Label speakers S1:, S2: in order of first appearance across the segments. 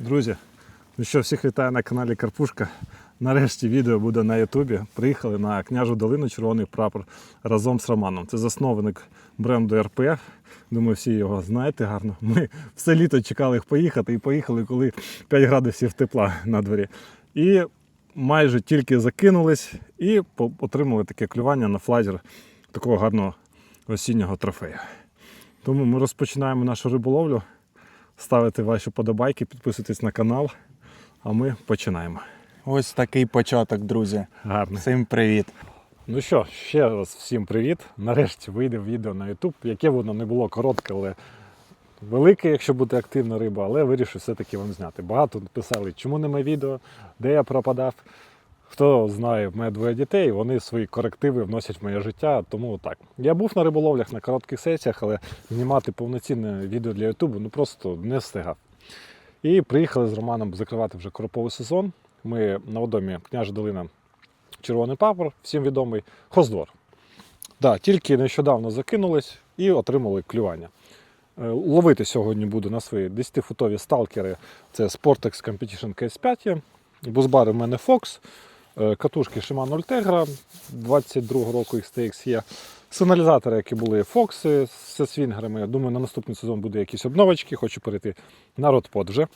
S1: Друзі, ну що, всіх вітаю на каналі Карпушка. Нарешті відео буде на Ютубі. Приїхали на княжу долину Червоний прапор разом з Романом. Це засновник бренду РП. Думаю, всі його знаєте гарно. Ми все літо чекали їх поїхати і поїхали, коли 5 градусів тепла на дворі. І майже тільки закинулись і отримали таке клювання на флайзер такого гарного осіннього трофею. Тому ми розпочинаємо нашу риболовлю. Ставите ваші подобайки, підписуйтесь на канал, а ми починаємо.
S2: Ось такий початок, друзі.
S1: Гарно.
S2: Всім привіт.
S1: Ну що, ще раз всім привіт. Нарешті вийде відео на YouTube, яке воно не було коротке, але велике, якщо буде активна риба, але вирішив все-таки вам зняти. Багато писали, чому немає відео, де я пропадав. Хто знає, в мене двоє дітей, вони свої корективи вносять в моє життя, тому так. Я був на риболовлях на коротких сесіях, але знімати повноцінне відео для Ютубу ну просто не встигав. І приїхали з Романом закривати вже короповий сезон. Ми на водомі княжа долина Червоний папор, всім відомий Хоздвор. Да, тільки нещодавно закинулись і отримали клювання. Е, Ловити сьогодні буду на свої 10-футові сталкери. Це Sportex Competition CS5. Бузбари в мене Fox. Е, Катушки Shimano Ultegra 22 року XTX є. Сигналізатори, які були Фокси зі свінгерами. Думаю, на наступний сезон буде якісь обновочки, хочу перейти на ротпод вже.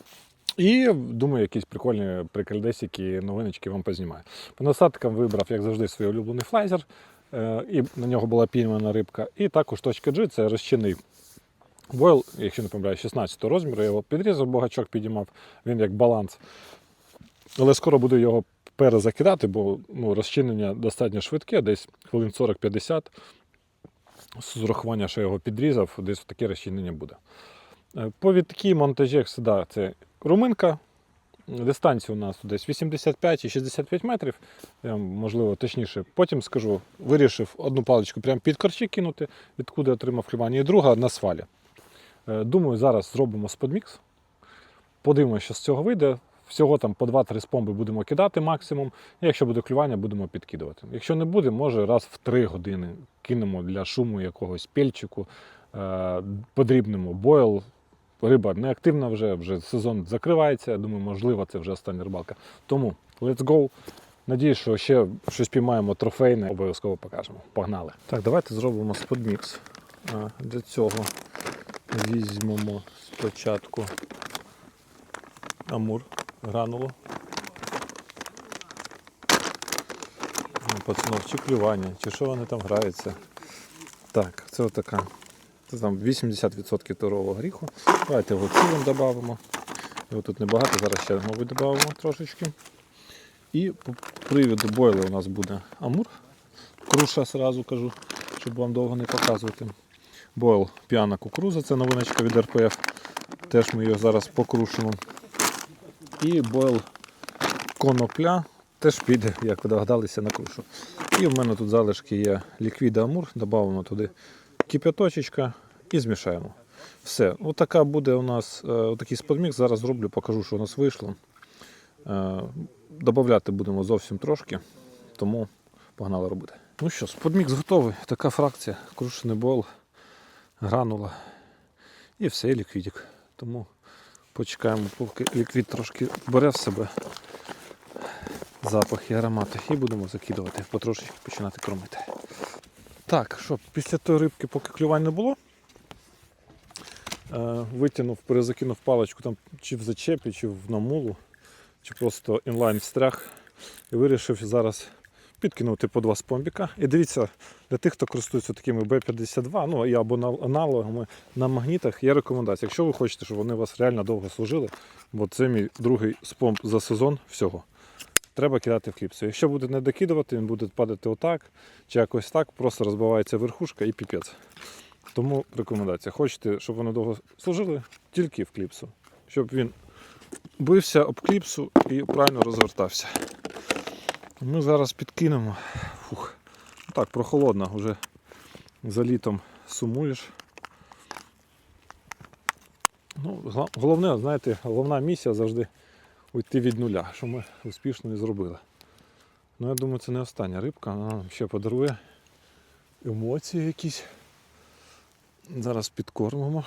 S1: І думаю, якісь прикольні прикольдесики, новиночки вам познімаю. По насадкам вибрав, як завжди, свій улюблений флайзер. е, І на нього була піймана рибка. І також точка G це розчинний бойл, якщо не помиляю, 16 розміру. Я його підрізав, богачок підіймав, він як баланс. Але скоро буду його перезакидати, бо ну, розчинення достатньо швидке, десь хвилин 40-50. З урахування, що я його підрізав, десь таке розчинення буде. Е, По відкій монтажі, як завжди, це руминка. Дистанція у нас десь 85 і 65 метрів, я можливо, точніше. Потім скажу, вирішив одну паличку прямо під корчі кинути, відкуди отримав клювання, і друга на свалі. Е, Думаю, зараз зробимо сподмікс. Подивимося, що з цього вийде. Всього там по 2-3 спомби будемо кидати максимум. Якщо буде клювання, будемо підкидувати. Якщо не буде, може раз в 3 години кинемо для шуму якогось пельчику, е, подрібнемо бойл. Риба не активна вже, вже сезон закривається. Я думаю, можливо, це вже остання рибалка. Тому let's go. Надіюсь, що ще щось піймаємо трофейне, обов'язково покажемо. Погнали. Так, давайте зробимо сподмікс. Для цього візьмемо спочатку амур гранулу. Ну, Пацанов, чи клювання, чи що вони там граються. Так, це отака. Це там 80% турового гріху. Давайте його цілим додамо. Його тут небагато, зараз ще, мабуть, додамо трошечки. І по приводу бойли у нас буде амур. Круша сразу кажу, щоб вам довго не показувати. Бойл п'яна кукуруза, це новиночка від РПФ. Теж ми її зараз покрушимо. І бойл конопля теж піде, як ви догадалися, на крушу. І в мене тут залишки є ліквіда амур, додамо туди кип'яточечка і змішаємо. Все, отака буде у нас е, отакий сподмік. Зараз зроблю, покажу, що у нас вийшло. Е, Добавляти будемо зовсім трошки, тому погнали робити. Ну що, сподмікс готовий. Така фракція, крушений бол, гранула і все, і ліквідик. Тому почекаємо, поки ліквід трошки бере в себе запах і аромати. І будемо закидувати, потрошечки починати кормити. Так, що, після тої рибки, поки клювань не було, е, витягнув, перезакинув паличку там чи в зачепі, чи в намулу, чи просто інлайн встряг. І вирішив зараз підкинути по два спомбіка. І дивіться, для тих, хто користується такими B52, ну і або аналогами на магнітах, є рекомендація. Якщо ви хочете, щоб вони у вас реально довго служили, бо це мій другий спомб за сезон всього. Треба кидати в кліпсу. Якщо буде не докидувати, він буде падати отак чи якось так, просто розбивається верхушка і піпець. Тому рекомендація. Хочете, щоб вони довго служили, тільки в кліпсу. Щоб він бився об кліпсу і правильно розвертався. Ми зараз підкинемо. Фух. Так, прохолодно, вже за літом сумуєш. Ну, головне, знаєте, головна місія завжди уйти від нуля, що ми успішно і зробили. Ну, я думаю, це не остання рибка, вона нам ще подарує емоції якісь. Зараз підкормимо.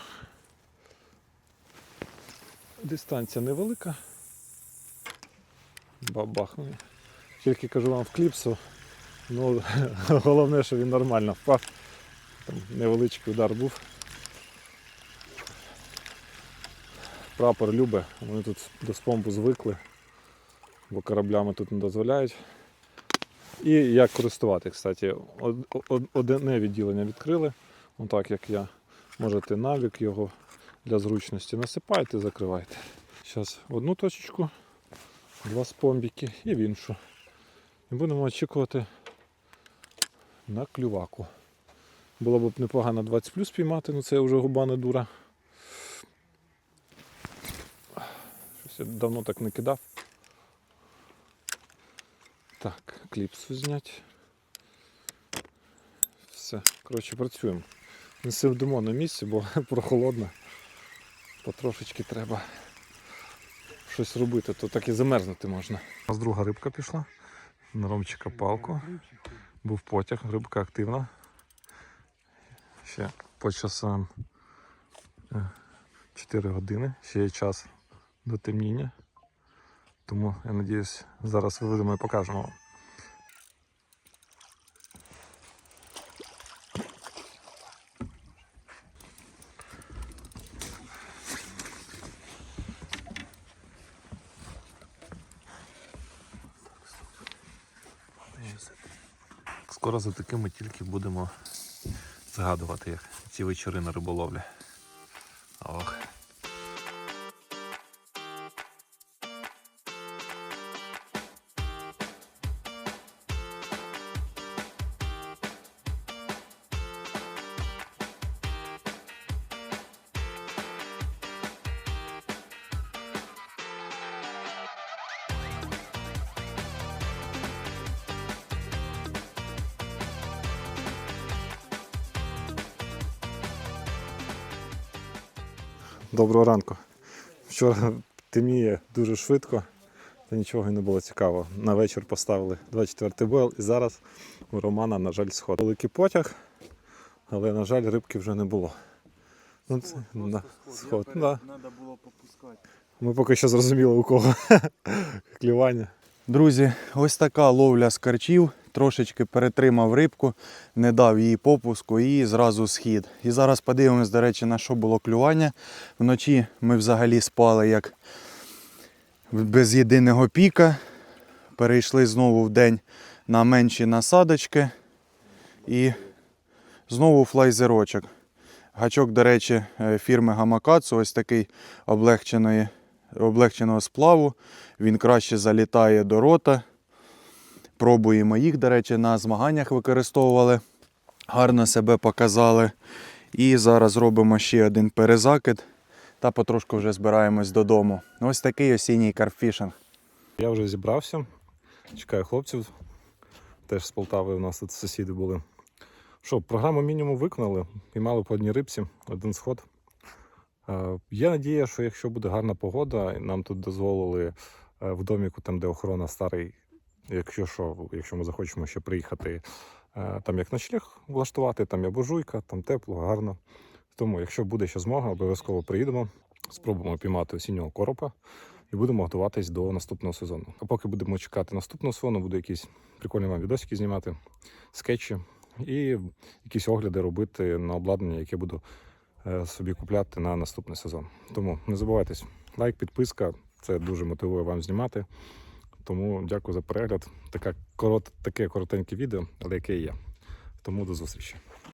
S1: Дистанція невелика. Бабахнув. Тільки кажу вам в кліпсу. Ну, головне, що він нормально впав. Там невеличкий удар був. Прапор любе, вони тут до спомбу звикли, бо кораблями тут не дозволяють. І як користувати, кстати, Од- од- одне відділення відкрили, отак як я. Можете навік його для зручності насипаєте, закриваєте. Зараз в одну точечку, два спомбіки і в іншу. І будемо очікувати на клюваку. Було б непогано 20 плюс піймати, але це вже губа не дура. Щось я давно так не кидав. Так, кліпсу зняти. Все, коротше, працюємо. Не сидимо на місці, бо прохолодно. Потрошечки треба щось робити, то так і замерзнути можна. У нас друга рибка пішла. На ромчика палку. Був потяг, рибка активна. Ще по часам е, 4 години, ще є час до темніння. Тому я сподіваюся, зараз виведемо і покажемо вам. Скоро за такими тільки будемо згадувати як ці вечори на риболовлі. Ох. Доброго ранку. Вчора темніє дуже швидко, та нічого і не було цікавого. На вечір поставили 24 бойл і зараз у Романа, на жаль, сход. Великий потяг, але, на жаль, рибки вже не було. Ну, це, да, сход, да. Ми поки що зрозуміли, у кого клювання.
S2: Друзі, ось така ловля з карчів. Трошечки перетримав рибку, не дав їй попуску і зразу схід. І зараз подивимось, до речі, на що було клювання. Вночі ми взагалі спали як без єдиного піка. Перейшли знову в день на менші насадочки. І знову флайзерочок. Гачок, до речі, е, фірми Гамакацу, ось такий облегченої, облегченого сплаву. Він краще залітає до рота. Пробуємо їх, до речі, на змаганнях використовували. Гарно себе показали. І зараз робимо ще один перезакид та потрошку вже збираємось додому. Ось такий осінній карфішинг.
S1: Я вже зібрався. Чекаю хлопців. Теж з Полтави у нас тут сусіди були. Що, програму мінімум виконали, піймали по одній рибці, один сход. Е, Є надія, що якщо буде гарна погода, нам тут дозволили е, в доміку, там, де охорона старий, якщо що, якщо ми захочемо ще приїхати, е, там як ночліг влаштувати, там є буржуйка, там тепло, гарно. Тому, якщо буде ще змога, обов'язково приїдемо, спробуємо піймати осіннього коропа і будемо готуватись до наступного сезону. А поки будемо чекати наступного сезону, буду якісь прикольні вам відосики знімати, скетчі і якісь огляди робити на обладнання, яке буду е, собі купляти на наступний сезон. Тому не забувайтесь, лайк, підписка це дуже мотивує вам знімати. Тому дякую за перегляд. Така корот, таке коротеньке відео, але яке є. Тому до зустрічі.